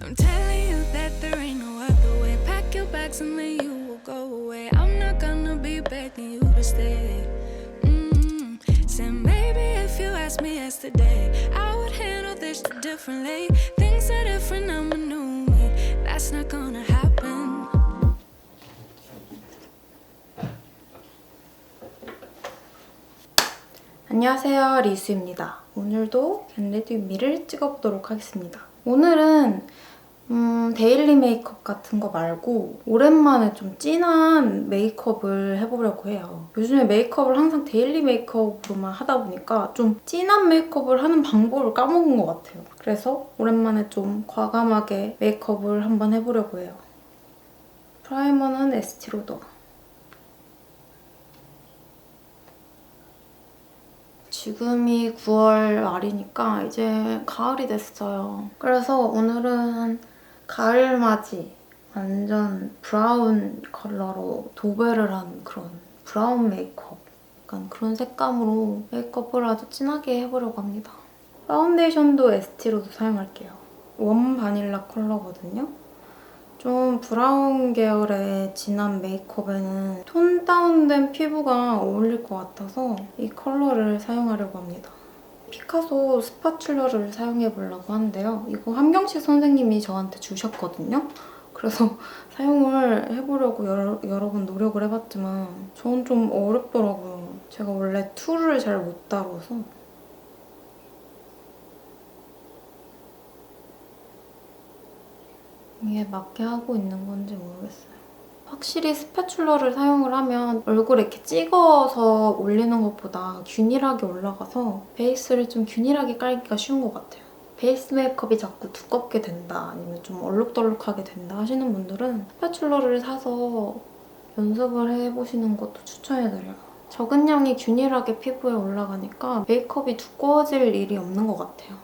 I'm telling you that there ain't no other way. Pack your bags and then you will go away. I'm not gonna be begging you to stay. mm Said maybe if you asked me yesterday, I would handle this differently. Things are different, I'm a new me. That's not gonna happen. 안녕하세요 리수입니다. 오늘도 겟레디 미를 찍어보도록 하겠습니다. 오늘은 음, 데일리 메이크업 같은 거 말고 오랜만에 좀 진한 메이크업을 해보려고 해요. 요즘에 메이크업을 항상 데일리 메이크업으로만 하다 보니까 좀 진한 메이크업을 하는 방법을 까먹은 것 같아요. 그래서 오랜만에 좀 과감하게 메이크업을 한번 해보려고 해요. 프라이머는 에스티로더. 지금이 9월 말이니까 이제 가을이 됐어요. 그래서 오늘은 가을맞이 완전 브라운 컬러로 도배를 한 그런 브라운 메이크업 약간 그런 색감으로 메이크업을 아주 진하게 해보려고 합니다. 파운데이션도 에스티로도 사용할게요. 웜 바닐라 컬러거든요. 좀 브라운 계열의 진한 메이크업에는 톤 다운된 피부가 어울릴 것 같아서 이 컬러를 사용하려고 합니다. 피카소 스파츌러를 사용해 보려고 하는데요. 이거 함경식 선생님이 저한테 주셨거든요. 그래서 사용을 해보려고 여러, 여러 번 노력을 해봤지만 저는 좀 어렵더라고요. 제가 원래 툴을 잘 못 다뤄서 이게 맞게 하고 있는 건지 모르겠어요. 확실히 스패츌러를 사용을 하면 얼굴에 이렇게 찍어서 올리는 것보다 균일하게 올라가서 베이스를 좀 균일하게 깔기가 쉬운 것 같아요. 베이스 메이크업이 자꾸 두껍게 된다 아니면 좀 얼룩덜룩하게 된다 하시는 분들은 스패츌러를 사서 연습을 해보시는 것도 추천해드려요. 적은 양이 균일하게 피부에 올라가니까 메이크업이 두꺼워질 일이 없는 것 같아요.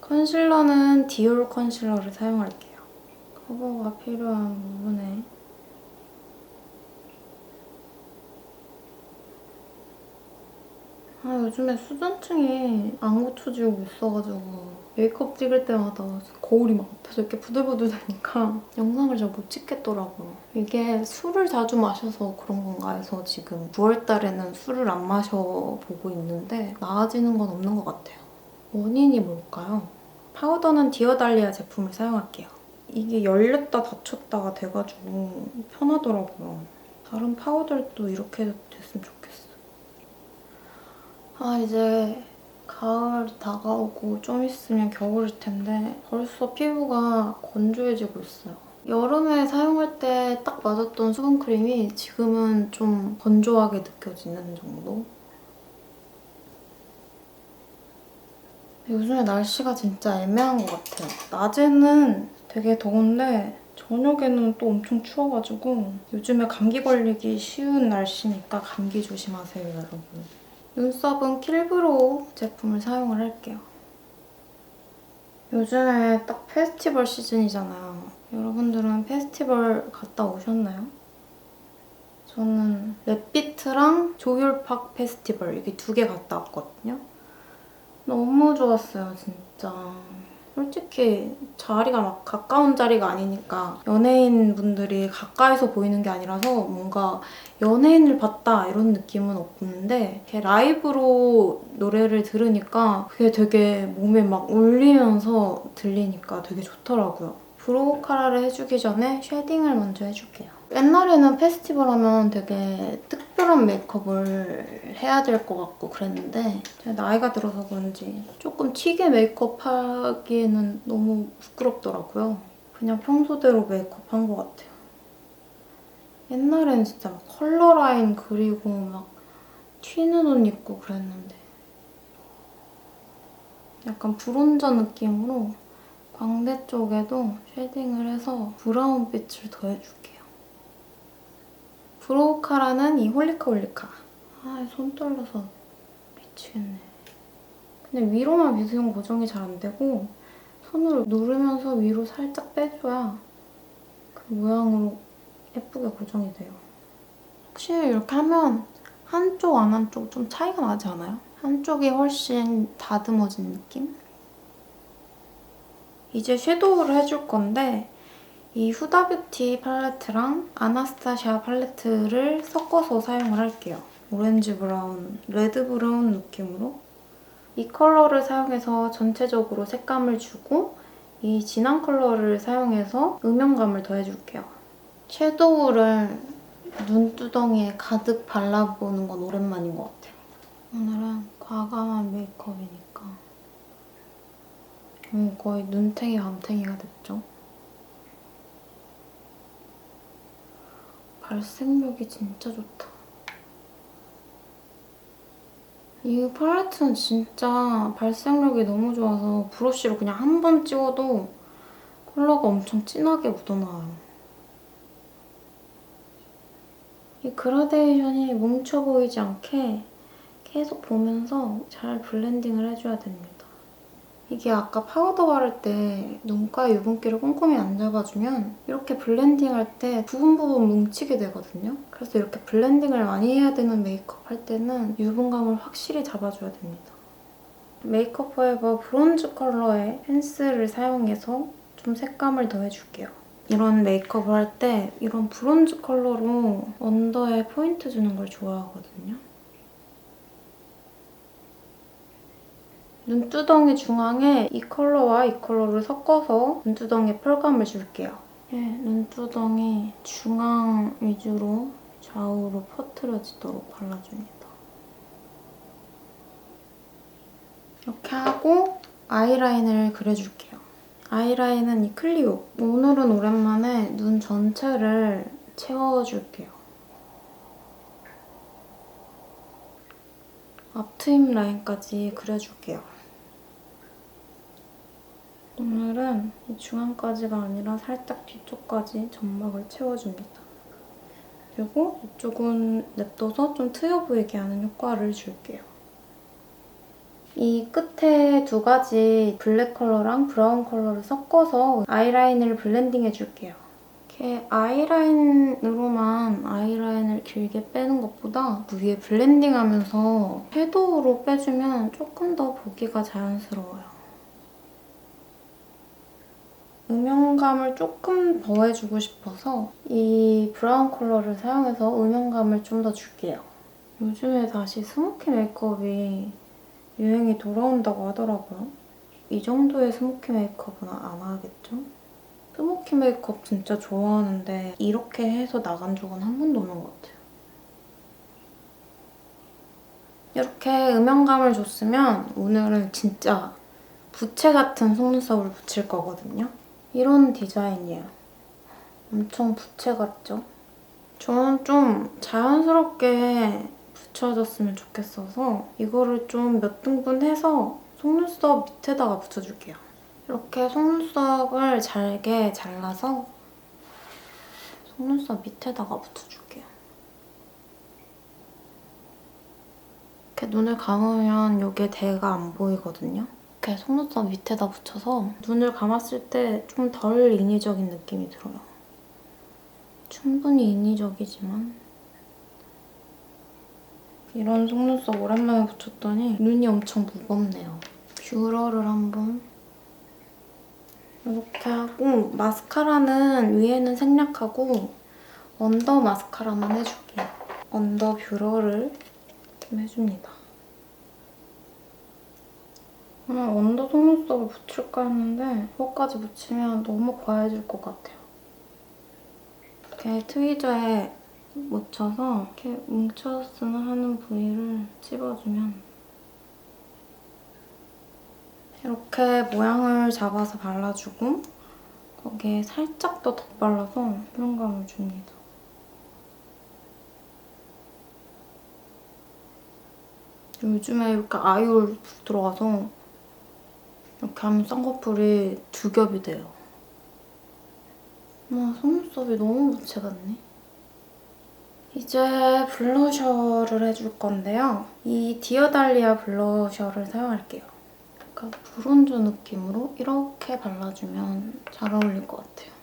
컨실러는 디올 컨실러를 사용할게요. 커버가 필요한 부분에 아 요즘에 수전층이 안 고쳐지고 있어가지고 메이크업 찍을 때마다 거울이 막 앞에서 이렇게 부들부들 되니까 영상을 잘 못 찍겠더라고요. 이게 술을 자주 마셔서 그런 건가 해서 지금 9월달에는 술을 안 마셔보고 있는데 나아지는 건 없는 것 같아요. 원인이 뭘까요? 파우더는 디어달리아 제품을 사용할게요. 이게 열렸다 닫혔다가 돼가지고 편하더라고요. 다른 파우더도 이렇게 됐으면 좋겠어. 아 이제 가을이 다가오고 좀 있으면 겨울일 텐데 벌써 피부가 건조해지고 있어요. 여름에 사용할 때 딱 맞았던 수분크림이 지금은 좀 건조하게 느껴지는 정도? 요즘에 날씨가 진짜 애매한 것 같아요. 낮에는 되게 더운데 저녁에는 또 엄청 추워가지고 요즘에 감기 걸리기 쉬운 날씨니까 감기 조심하세요, 여러분. 눈썹은 킬브로우 제품을 사용을 할게요. 요즘에 딱 페스티벌 시즌이잖아요. 여러분들은 페스티벌 갔다 오셨나요? 저는 랩비트랑 조율팍 페스티벌 이게 두 개 갔다 왔거든요. 너무 좋았어요, 진짜. 솔직히 자리가 막 가까운 자리가 아니니까 연예인 분들이 가까이서 보이는 게 아니라서 뭔가 연예인을 봤다 이런 느낌은 없는데 라이브로 노래를 들으니까 그게 되게 몸에 막 울리면서 들리니까 되게 좋더라고요. 브로우 카라를 해주기 전에 쉐딩을 먼저 해줄게요. 옛날에는 페스티벌 하면 되게 특별한 메이크업을 해야 될 것 같고 그랬는데 제가 나이가 들어서 그런지 조금 튀게 메이크업 하기에는 너무 부끄럽더라고요. 그냥 평소대로 메이크업 한 것 같아요. 옛날엔 진짜 막 컬러 라인 그리고 막 튀는 옷 입고 그랬는데 약간 브론저 느낌으로 광대 쪽에도 쉐딩을 해서 브라운 빛을 더해줄게요. 브로우카라는 이 홀리카 홀리카. 아, 손 떨려서 미치겠네. 근데 위로만 미세용 고정이 잘 안 되고 손으로 누르면서 위로 살짝 빼줘야 그 모양으로 예쁘게 고정이 돼요. 확실히 이렇게 하면 한쪽 안 한쪽 좀 차이가 나지 않아요? 한쪽이 훨씬 다듬어진 느낌? 이제 섀도우를 해줄 건데 이 후다뷰티 팔레트랑 아나스타샤 팔레트를 섞어서 사용을 할게요. 오렌지 브라운, 레드 브라운 느낌으로 이 컬러를 사용해서 전체적으로 색감을 주고 이 진한 컬러를 사용해서 음영감을 더해줄게요. 섀도우를 눈두덩이에 가득 발라보는 건 오랜만인 것 같아요. 오늘은 과감한 메이크업이니까 음, 거의 눈탱이 밤탱이가 됐죠? 발색력이 진짜 좋다. 이 팔레트는 진짜 발색력이 너무 좋아서 브러쉬로 그냥 한 번 찍어도 컬러가 엄청 진하게 묻어나와요. 이 그라데이션이 뭉쳐 보이지 않게 계속 보면서 잘 블렌딩을 해줘야 됩니다. 이게 아까 파우더 바를 때 눈가 유분기를 꼼꼼히 안 잡아주면 이렇게 블렌딩 할 때 부분 부분 뭉치게 되거든요. 그래서 이렇게 블렌딩을 많이 해야 되는 메이크업 할 때는 유분감을 확실히 잡아줘야 됩니다. 메이크업 포에버 브론즈 컬러의 펜슬을 사용해서 좀 색감을 더해줄게요. 이런 메이크업을 할 때 이런 브론즈 컬러로 언더에 포인트 주는 걸 좋아하거든요. 눈두덩이 중앙에 이 컬러와 이 컬러를 섞어서 눈두덩이에 펄감을 줄게요. 예, 눈두덩이 중앙 위주로 좌우로 퍼트려지도록 발라줍니다. 이렇게 하고 아이라인을 그려줄게요. 아이라인은 이 클리오. 오늘은 오랜만에 눈 전체를 채워줄게요. 앞트임 라인까지 그려줄게요. 오늘은 이 중앙까지가 아니라 살짝 뒤쪽까지 점막을 채워줍니다. 그리고 이쪽은 냅둬서 좀 트여 보이게 하는 효과를 줄게요. 이 끝에 두 가지 블랙 컬러랑 브라운 컬러를 섞어서 아이라인을 블렌딩 해줄게요. 이렇게 아이라인으로만 아이라인을 길게 빼는 것보다 위에 블렌딩하면서 섀도우로 빼주면 조금 더 보기가 자연스러워요. 음영감을 조금 더해주고 싶어서 이 브라운 컬러를 사용해서 음영감을 좀 더 줄게요. 요즘에 다시 스모키 메이크업이 유행이 돌아온다고 하더라고요. 이 정도의 스모키 메이크업은 안 하겠죠? 스모키 메이크업 진짜 좋아하는데 이렇게 해서 나간 적은 한 번도 없는 것 같아요. 이렇게 음영감을 줬으면 오늘은 진짜 부채 같은 속눈썹을 붙일 거거든요. 이런 디자인이에요. 엄청 부채 같죠? 저는 좀 자연스럽게 붙여줬으면 좋겠어서 이거를 좀 몇 등분 해서 속눈썹 밑에다가 붙여줄게요. 이렇게 속눈썹을 잘게 잘라서 속눈썹 밑에다가 붙여줄게요. 이렇게 눈을 감으면 이게 대가 안 보이거든요. 이렇게 속눈썹 밑에다 붙여서 눈을 감았을 때 좀 덜 인위적인 느낌이 들어요. 충분히 인위적이지만 이런 속눈썹 오랜만에 붙였더니 눈이 엄청 무겁네요. 뷰러를 한번 이렇게 하고 마스카라는 위에는 생략하고 언더 마스카라만 해줄게요. 언더 뷰러를 좀 해줍니다. 아, 언더 속눈썹을 붙일까 했는데 그것까지 붙이면 너무 과해질 것 같아요. 이렇게 트위저에 묻혀서 이렇게 뭉쳤으면 하는 부위를 찝어주면 이렇게 모양을 잡아서 발라주고 거기에 살짝 더 덧발라서 표현감을 줍니다. 요즘에 이렇게 아이올 들어가서 이렇게 하면 쌍꺼풀이 두 겹이 돼요. 와, 속눈썹이 너무 부채 같네. 이제 블러셔를 해줄 건데요. 이 디어달리아 블러셔를 사용할게요. 약간 브론즈 느낌으로 이렇게 발라주면 잘 어울릴 것 같아요.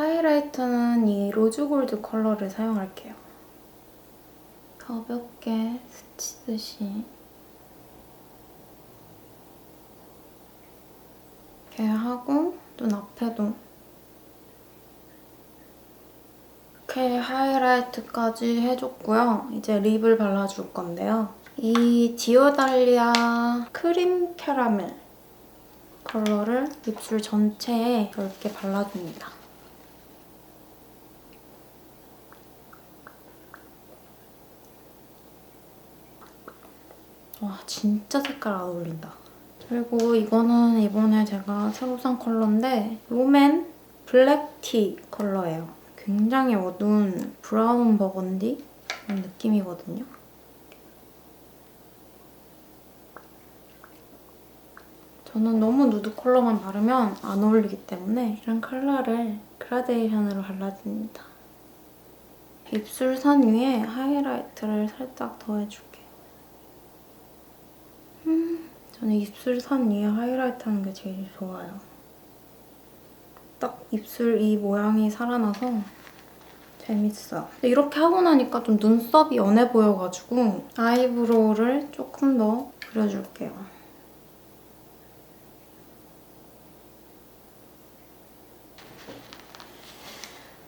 하이라이터는 이 로즈골드 컬러를 사용할게요. 가볍게 스치듯이 이렇게 하고 눈 앞에도 이렇게 하이라이트까지 해줬고요. 이제 립을 발라줄 건데요. 이 디오달리아 크림 캐러멜 컬러를 입술 전체에 넓게 발라줍니다. 와 진짜 색깔 안 어울린다. 그리고 이거는 이번에 제가 새로 산 컬러인데 롬앤 블랙티 컬러예요. 굉장히 어두운 브라운 버건디 느낌이거든요. 저는 너무 누드 컬러만 바르면 안 어울리기 때문에 이런 컬러를 그라데이션으로 발라줍니다. 입술 선 위에 하이라이트를 살짝 더해줄게요. 음, 저는 입술 선 위에 하이라이트 하는 게 제일 좋아요. 딱 입술 이 모양이 살아나서 재밌어요. 근데 이렇게 하고 나니까 좀 눈썹이 연해 보여가지고 아이브로우를 조금 더 그려줄게요.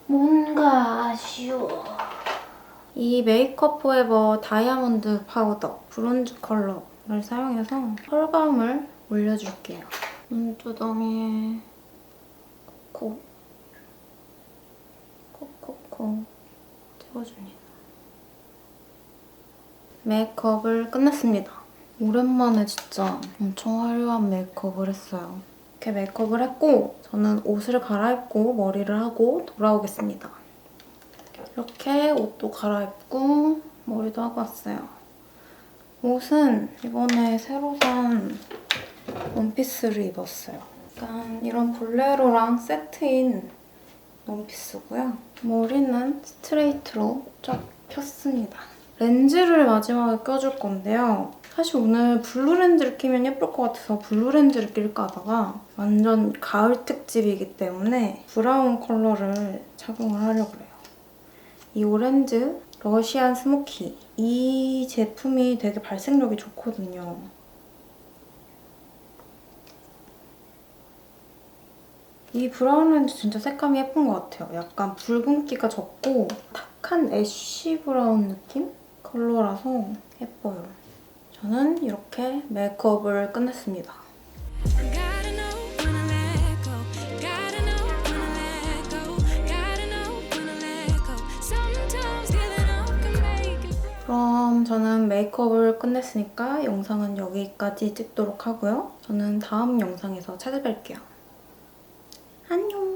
뭔가 아쉬워. 이 메이크업 포에버 다이아몬드 파우더 브론즈 컬러 를 사용해서 펄감을 올려줄게요. 눈두덩이에 콕콕 콕콕콕 채워줍니다. 메이크업을 끝냈습니다. 오랜만에 진짜 엄청 화려한 메이크업을 했어요. 이렇게 메이크업을 했고 저는 옷을 갈아입고 머리를 하고 돌아오겠습니다. 이렇게 옷도 갈아입고 머리도 하고 왔어요. 옷은 이번에 새로 산 원피스를 입었어요. 약간 이런 볼레로랑 세트인 원피스고요. 머리는 스트레이트로 쫙 폈습니다. 렌즈를 마지막에 껴줄 건데요. 사실 오늘 블루 렌즈를 끼면 예쁠 것 같아서 블루 렌즈를 낄까 하다가 완전 가을 특집이기 때문에 브라운 컬러를 착용을 하려고 해요. 이 오렌즈 러시안 스모키 이 제품이 되게 발색력이 좋거든요. 이 브라운 렌즈 진짜 색감이 예쁜 것 같아요. 약간 붉은기가 적고 탁한 애쉬 브라운 느낌? 컬러라서 예뻐요. 저는 이렇게 메이크업을 끝냈습니다. 그럼 저는 메이크업을 끝냈으니까 영상은 여기까지 찍도록 하고요. 저는 다음 영상에서 찾아뵐게요. 안녕!